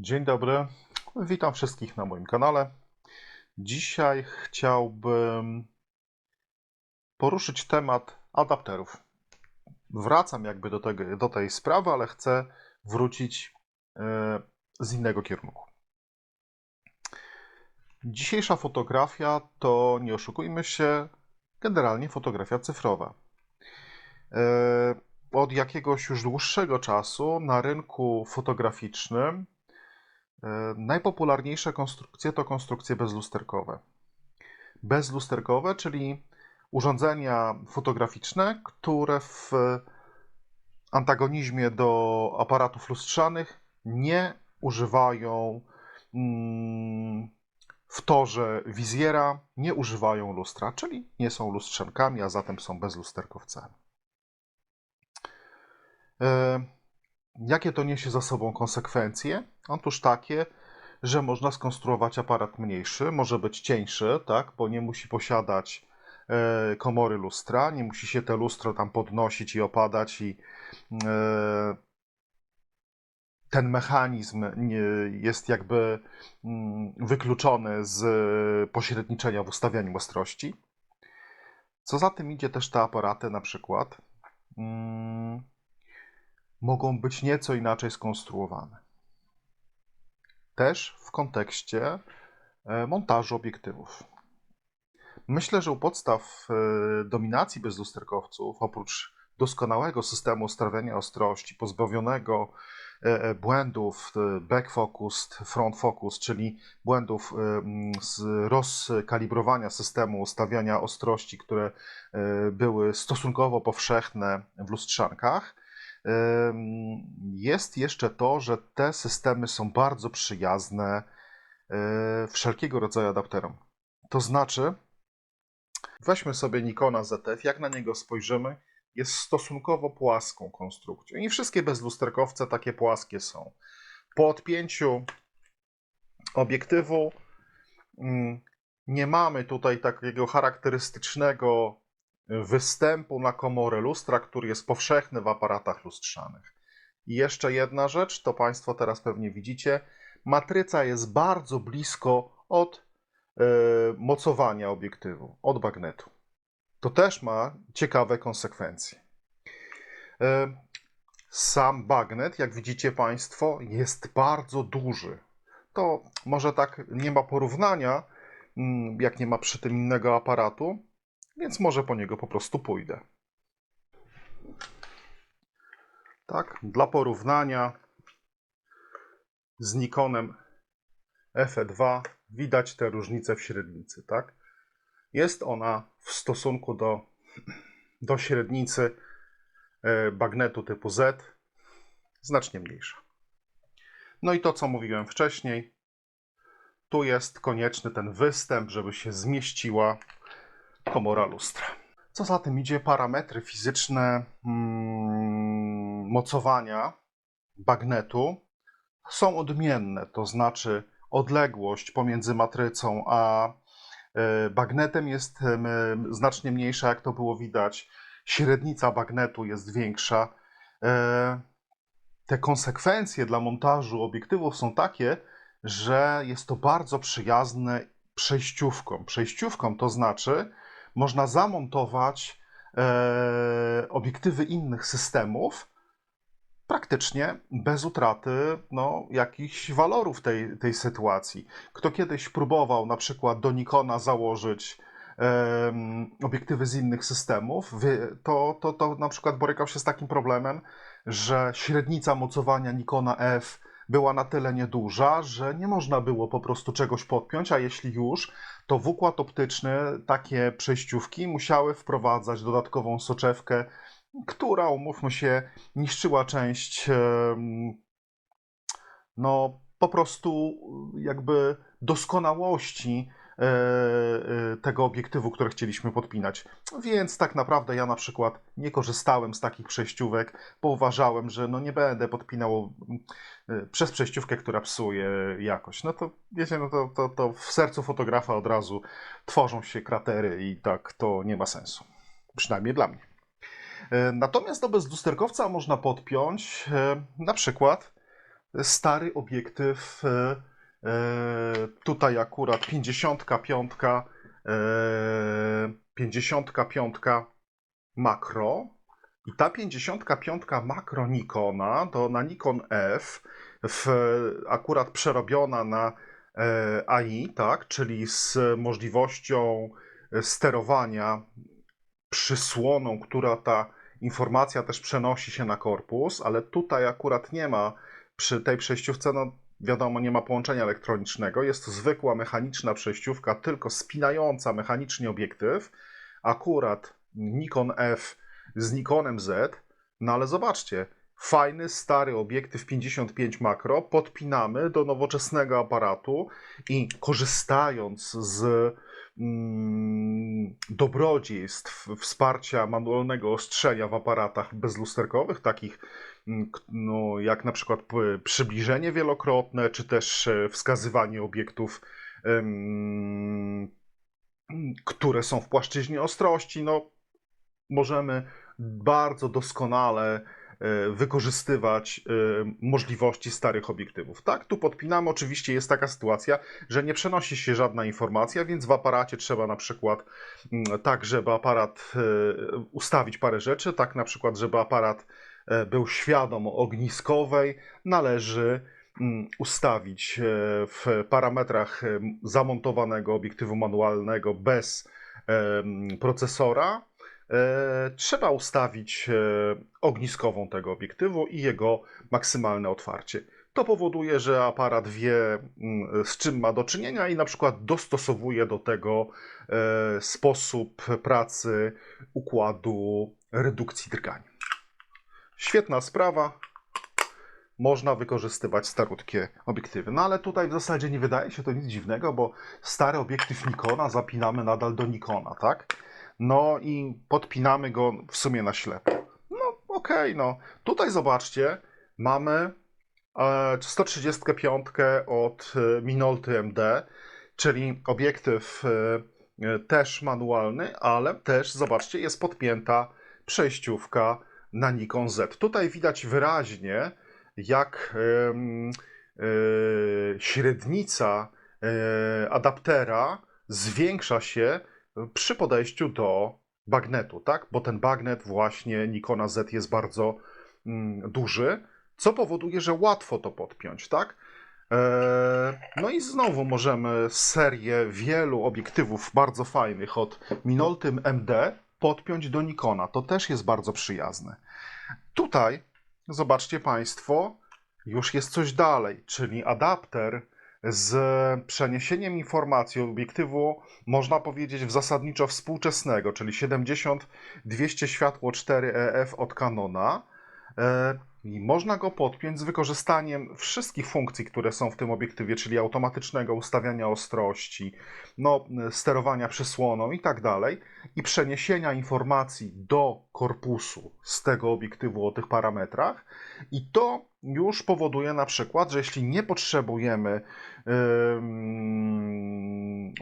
Dzień dobry, witam wszystkich na moim kanale. Dzisiaj chciałbym poruszyć temat adapterów. Wracam jakby do, tego, do tej sprawy, ale chcę wrócić e, z innego kierunku. Dzisiejsza fotografia to, nie oszukujmy się, generalnie fotografia cyfrowa. E, Od jakiegoś już dłuższego czasu na rynku fotograficznym Najpopularniejsze konstrukcje to konstrukcje bezlusterkowe. Bezlusterkowe, czyli urządzenia fotograficzne, które w antagonizmie do aparatów lustrzanych nie używają mm, w torze wizjera, nie używają lustra, czyli nie są lustrzankami, a zatem są bezlusterkowcami. E, Jakie to niesie za sobą konsekwencje? Otóż takie, że można skonstruować aparat mniejszy, może być cieńszy, tak, bo nie musi posiadać e, komory lustra, nie musi się te lustro tam podnosić i opadać i e, ten mechanizm jest jakby mm, wykluczony z pośredniczenia w ustawianiu ostrości. Co za tym idzie też te aparaty na przykład mm, mogą być nieco inaczej skonstruowane. Też w kontekście e, montażu obiektywów. Myślę, że u podstaw e, dominacji bezlusterkowców, oprócz doskonałego systemu ustawiania ostrości, pozbawionego e, błędów back focus, front focus, czyli błędów z rozkalibrowania systemu ustawiania ostrości, które były stosunkowo powszechne w lustrzankach, jest jeszcze to, że te systemy są bardzo przyjazne e, wszelkiego rodzaju adapterom. To znaczy, weźmy sobie Nikona ZF, jak na niego spojrzymy, jest stosunkowo płaską konstrukcją. I wszystkie bezlusterkowce takie płaskie są. Po odpięciu obiektywu mm, nie mamy tutaj takiego charakterystycznego występu na komorę lustra, który jest powszechny w aparatach lustrzanych. I jeszcze jedna rzecz, to Państwo teraz pewnie widzicie, matryca jest bardzo blisko od e, mocowania obiektywu, od bagnetu. To też ma ciekawe konsekwencje. E, sam bagnet, jak widzicie Państwo, jest bardzo duży. To może tak nie ma porównania, mm, jak nie ma przy tym innego aparatu, więc może po niego po prostu pójdę. Tak, dla porównania z Nikonem FE2 widać te różnice w średnicy, tak? Jest ona w stosunku do, do średnicy e, bagnetu typu Z znacznie mniejsza. No i to, co mówiłem wcześniej, tu jest konieczny ten występ, żeby się zmieściła komora lustra. Co za tym idzie, parametry fizyczne mm, mocowania bagnetu są odmienne, to znaczy odległość pomiędzy matrycą a e, bagnetem jest znacznie mniejsza, jak to było widać. Średnica bagnetu jest większa. E, te konsekwencje dla montażu obiektywów są takie, że jest to bardzo przyjazne przejściówką. Przejściówką to znaczy, można zamontować e, obiektywy innych systemów praktycznie bez utraty no, jakichś walorów tej, tej sytuacji. Kto kiedyś próbował na przykład do Nikona założyć obiektywy z innych systemów, to, to, to na przykład borykał się z takim problemem, że średnica mocowania Nikona F była na tyle nieduża, że nie można było po prostu czegoś podpiąć, a jeśli już, to w układ optyczny takie przejściówki musiały wprowadzać dodatkową soczewkę, która, umówmy się, niszczyła część no po prostu jakby doskonałości tego obiektywu, które chcieliśmy podpinać. Więc tak naprawdę ja na przykład nie korzystałem z takich przejściówek, bo uważałem, że no nie będę podpinał e, przez przejściówkę, która psuje jakość. No to wiecie, no to, to, to w sercu fotografa od razu tworzą się kratery i tak to nie ma sensu. Przynajmniej dla mnie. Natomiast do bezlusterkowca można podpiąć na przykład stary obiektyw, e, e, tutaj akurat 55, e, 55 makro. I ta 55 makro Nikona to na Nikon F, w, akurat przerobiona na e, AI, tak, czyli z możliwością sterowania przysłoną, która ta informacja też przenosi się na korpus, ale tutaj akurat nie ma przy tej przejściówce, no wiadomo, nie ma połączenia elektronicznego. Jest to zwykła mechaniczna przejściówka, tylko spinająca mechanicznie obiektyw. Akurat Nikon F z Nikonem Z, no ale zobaczcie, fajny, stary obiektyw 55 makro podpinamy do nowoczesnego aparatu i korzystając z mm, dobrodziejstw wsparcia manualnego ostrzenia w aparatach bezlusterkowych, takich no, jak na przykład przybliżenie wielokrotne, czy też e, wskazywanie obiektów, które są w płaszczyźnie ostrości, no, możemy bardzo doskonale E, wykorzystywać e, możliwości starych obiektywów. Tak, tu podpinamy. Oczywiście jest taka sytuacja, że nie przenosi się żadna informacja, więc w aparacie trzeba na przykład tak, żeby aparat ustawić parę rzeczy, tak na przykład, żeby aparat był świadom ogniskowej, należy mm, ustawić w parametrach zamontowanego obiektywu manualnego bez procesora E, trzeba ustawić e, ogniskową tego obiektywu i jego maksymalne otwarcie. To powoduje, że aparat wie, z czym ma do czynienia i na przykład dostosowuje do tego e, sposób pracy układu redukcji drgań. Świetna sprawa. Można wykorzystywać starutkie obiektywy. No ale tutaj w zasadzie nie wydaje się to nic dziwnego, bo stary obiektyw Nikona zapinamy nadal do Nikona, tak? No i podpinamy go w sumie na ślepo. No okej, okay, no. Tutaj zobaczcie, mamy 135 e, od e, Minolty MD, czyli obiektyw e, też manualny, ale też, zobaczcie, jest podpięta przejściówka na Nikon Z. Tutaj widać wyraźnie, jak średnica adaptera zwiększa się przy podejściu do bagnetu, tak? Bo ten bagnet właśnie Nikona Z jest bardzo mm, duży, co powoduje, że łatwo to podpiąć, tak? Eee, no i znowu możemy serię wielu obiektywów bardzo fajnych od Minolty MD podpiąć do Nikona. To też jest bardzo przyjazne. Tutaj, zobaczcie Państwo, już jest coś dalej, czyli adapter z przeniesieniem informacji obiektywu, można powiedzieć, w zasadniczo współczesnego, czyli 70-200 światło 4 EF od Canona. I można go podpiąć z wykorzystaniem wszystkich funkcji, które są w tym obiektywie, czyli automatycznego ustawiania ostrości, no, sterowania przysłoną i tak dalej, i przeniesienia informacji do korpusu z tego obiektywu o tych parametrach. I to już powoduje na przykład, że jeśli nie potrzebujemy yy,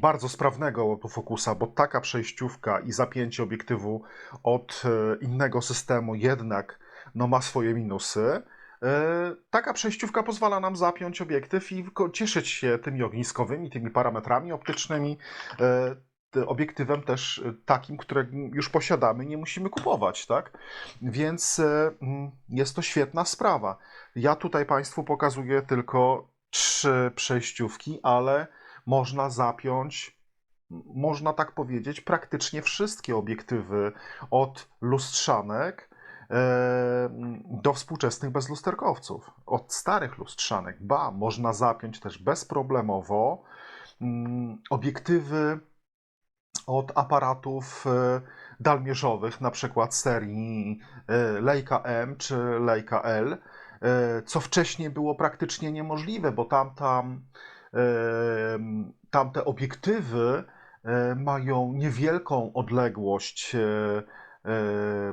bardzo sprawnego autofokusa, bo taka przejściówka i zapięcie obiektywu od e, innego systemu jednak no, ma swoje minusy, e, Taka przejściówka pozwala nam zapiąć obiektyw i cieszyć się tymi ogniskowymi, tymi parametrami optycznymi, e, obiektywem też y, takim, które już posiadamy, nie musimy kupować, tak? Więc mm, jest to świetna sprawa. Ja tutaj Państwu pokazuję tylko trzy przejściówki, ale można zapiąć, można tak powiedzieć, praktycznie wszystkie obiektywy od lustrzanek e, do współczesnych bezlusterkowców. Od starych lustrzanek, ba, można zapiąć też bezproblemowo obiektywy od aparatów e, dalmierzowych, na przykład serii e, Leica M czy Leica L, e, co wcześniej było praktycznie niemożliwe, bo tam, tam, tamte obiektywy mają niewielką odległość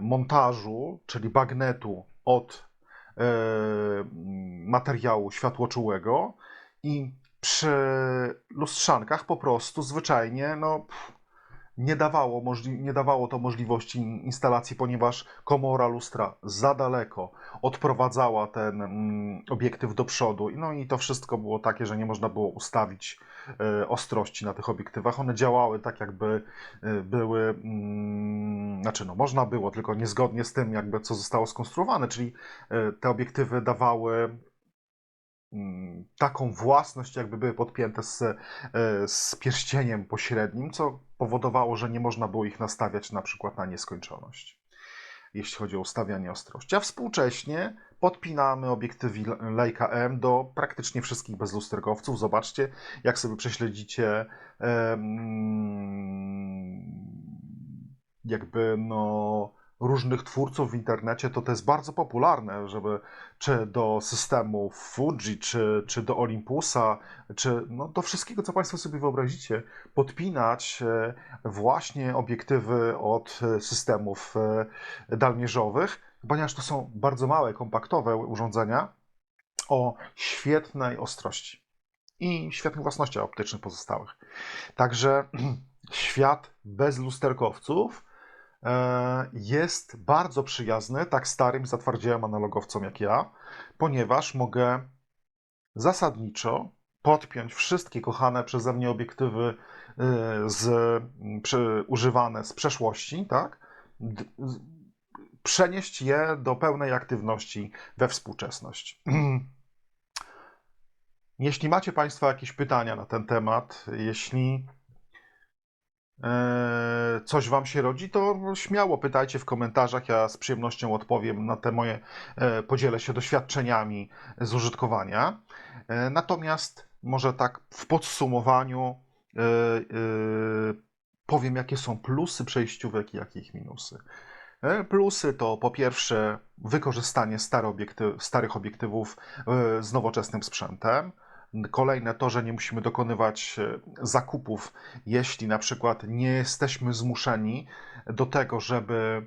montażu, czyli bagnetu od materiału światłoczułego i przy lustrzankach po prostu zwyczajnie no, nie dawało, możli- nie dawało to możliwości instalacji, ponieważ komora lustra za daleko odprowadzała ten mm, obiektyw do przodu. No i to wszystko było takie, że nie można było ustawić e, ostrości na tych obiektywach. One działały tak, jakby e, były, mm, znaczy no można było, tylko niezgodnie z tym, jakby co zostało skonstruowane, czyli e, te obiektywy dawały taką własność, jakby były podpięte z, e, z pierścieniem pośrednim, co powodowało, że nie można było ich nastawiać na przykład na nieskończoność, jeśli chodzi o ustawianie ostrości. A współcześnie podpinamy obiektywy Leica M do praktycznie wszystkich bezlusterkowców. Zobaczcie, jak sobie prześledzicie jakby no różnych twórców w internecie, to to jest bardzo popularne, żeby czy do systemu Fuji, czy, czy do Olympusa, czy no, do wszystkiego, co Państwo sobie wyobrazicie, podpinać e, właśnie obiektywy od systemów e, dalmierzowych, ponieważ to są bardzo małe, kompaktowe urządzenia o świetnej ostrości i świetnych własnościach optycznych pozostałych. Także świat bez lusterkowców jest bardzo przyjazny tak starym, zatwardziałym analogowcom jak ja, ponieważ mogę zasadniczo podpiąć wszystkie kochane przeze mnie obiektywy e, z, przy, używane z przeszłości, tak? D, przenieść je do pełnej aktywności we współczesność. Jeśli macie Państwo jakieś pytania na ten temat, jeśli e, coś Wam się rodzi, to śmiało pytajcie w komentarzach. Ja z przyjemnością odpowiem na te moje, e, podzielę się doświadczeniami z użytkowania. E, natomiast może tak w podsumowaniu e, e, powiem, jakie są plusy przejściówek i jakie ich minusy. E, Plusy to po pierwsze wykorzystanie starych obiektywów e, z nowoczesnym sprzętem. Kolejne to, że nie musimy dokonywać e, zakupów, jeśli na przykład nie jesteśmy zmuszeni do tego, żeby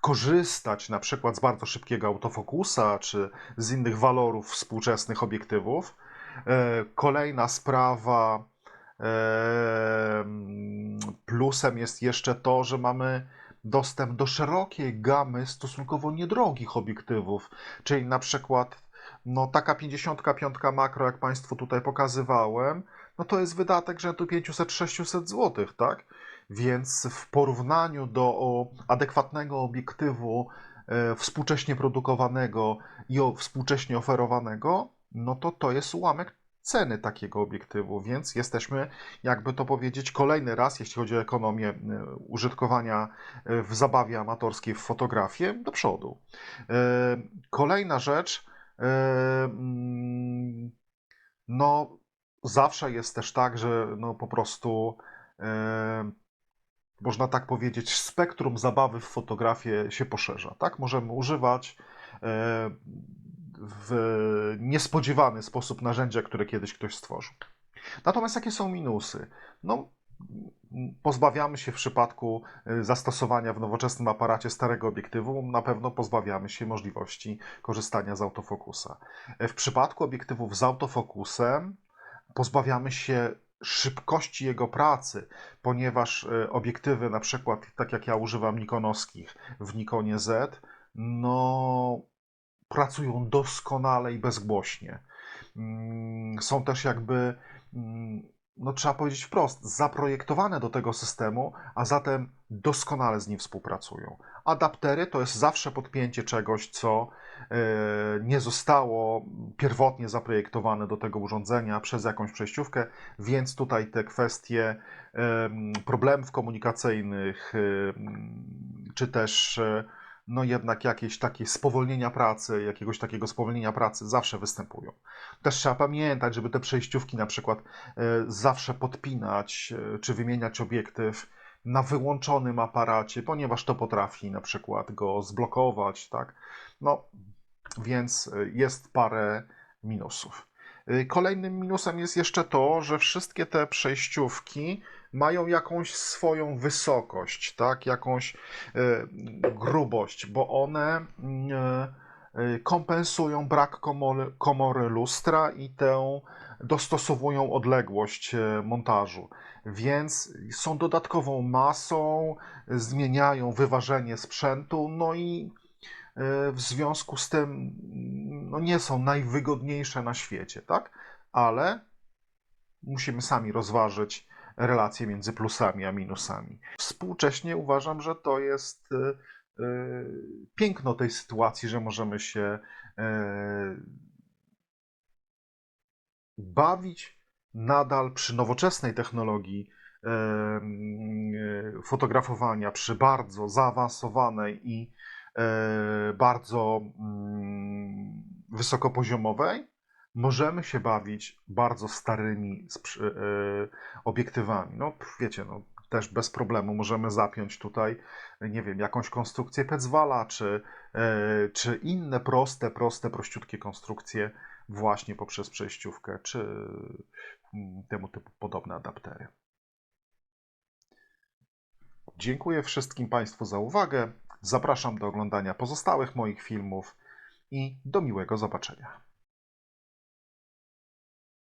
korzystać na przykład z bardzo szybkiego autofokusa czy z innych walorów współczesnych obiektywów. E, Kolejna sprawa, em, plusem jest jeszcze to, że mamy dostęp do szerokiej gamy stosunkowo niedrogich obiektywów, czyli na przykład no, taka 55 makro, jak Państwu tutaj pokazywałem, no to jest wydatek rzędu 500-600 zł, tak? Więc w porównaniu do adekwatnego obiektywu e, współcześnie produkowanego i współcześnie oferowanego, no to to jest ułamek ceny takiego obiektywu, więc jesteśmy, jakby to powiedzieć, kolejny raz, jeśli chodzi o ekonomię e, użytkowania e, w zabawie amatorskiej, w fotografię, do przodu. Kolejna rzecz, no zawsze jest też tak, że no po prostu można tak powiedzieć, spektrum zabawy w fotografię się poszerza, tak? Możemy używać w niespodziewany sposób narzędzia, które kiedyś ktoś stworzył. Natomiast jakie są minusy? No, pozbawiamy się w przypadku y, zastosowania w nowoczesnym aparacie starego obiektywu, na pewno pozbawiamy się możliwości korzystania z autofokusa. W przypadku obiektywów z autofokusem pozbawiamy się szybkości jego pracy, ponieważ y, obiektywy, na przykład tak jak ja używam nikonowskich w Nikonie Z, no pracują doskonale i bezgłośnie. Mm, Są też jakby, mm, no trzeba powiedzieć wprost, zaprojektowane do tego systemu, a zatem doskonale z nim współpracują. Adaptery to jest zawsze podpięcie czegoś, co e, nie zostało pierwotnie zaprojektowane do tego urządzenia przez jakąś przejściówkę, więc tutaj te kwestie em, problemów komunikacyjnych, czy też e, no jednak jakieś takie spowolnienia pracy, jakiegoś takiego spowolnienia pracy zawsze występują. Też trzeba pamiętać, żeby te przejściówki na przykład e, zawsze podpinać e, czy wymieniać obiektyw na wyłączonym aparacie, ponieważ to potrafi na przykład go zblokować, tak? No, więc e, jest parę minusów. Kolejnym minusem jest jeszcze to, że wszystkie te przejściówki mają jakąś swoją wysokość, tak? Jakąś e, grubość, bo one mm, e, kompensują brak komory, komory lustra i tę dostosowują odległość e, montażu, więc są dodatkową masą, zmieniają wyważenie sprzętu, no i w związku z tym no nie są najwygodniejsze na świecie, tak? Ale musimy sami rozważyć relacje między plusami a minusami. Współcześnie uważam, że to jest e, e, piękno tej sytuacji, że możemy się e, bawić nadal przy nowoczesnej technologii fotografowania, przy bardzo zaawansowanej i bardzo mm, wysokopoziomowej, możemy się bawić bardzo starymi sprzy- e, obiektywami. No, wiecie, no, też bez problemu możemy zapiąć tutaj, nie wiem, jakąś konstrukcję Petzwala, czy, e, czy inne proste, proste, prościutkie konstrukcje właśnie poprzez przejściówkę, czy mm, temu typu podobne adaptery. Dziękuję wszystkim Państwu za uwagę. Zapraszam do oglądania pozostałych moich filmów i do miłego zobaczenia.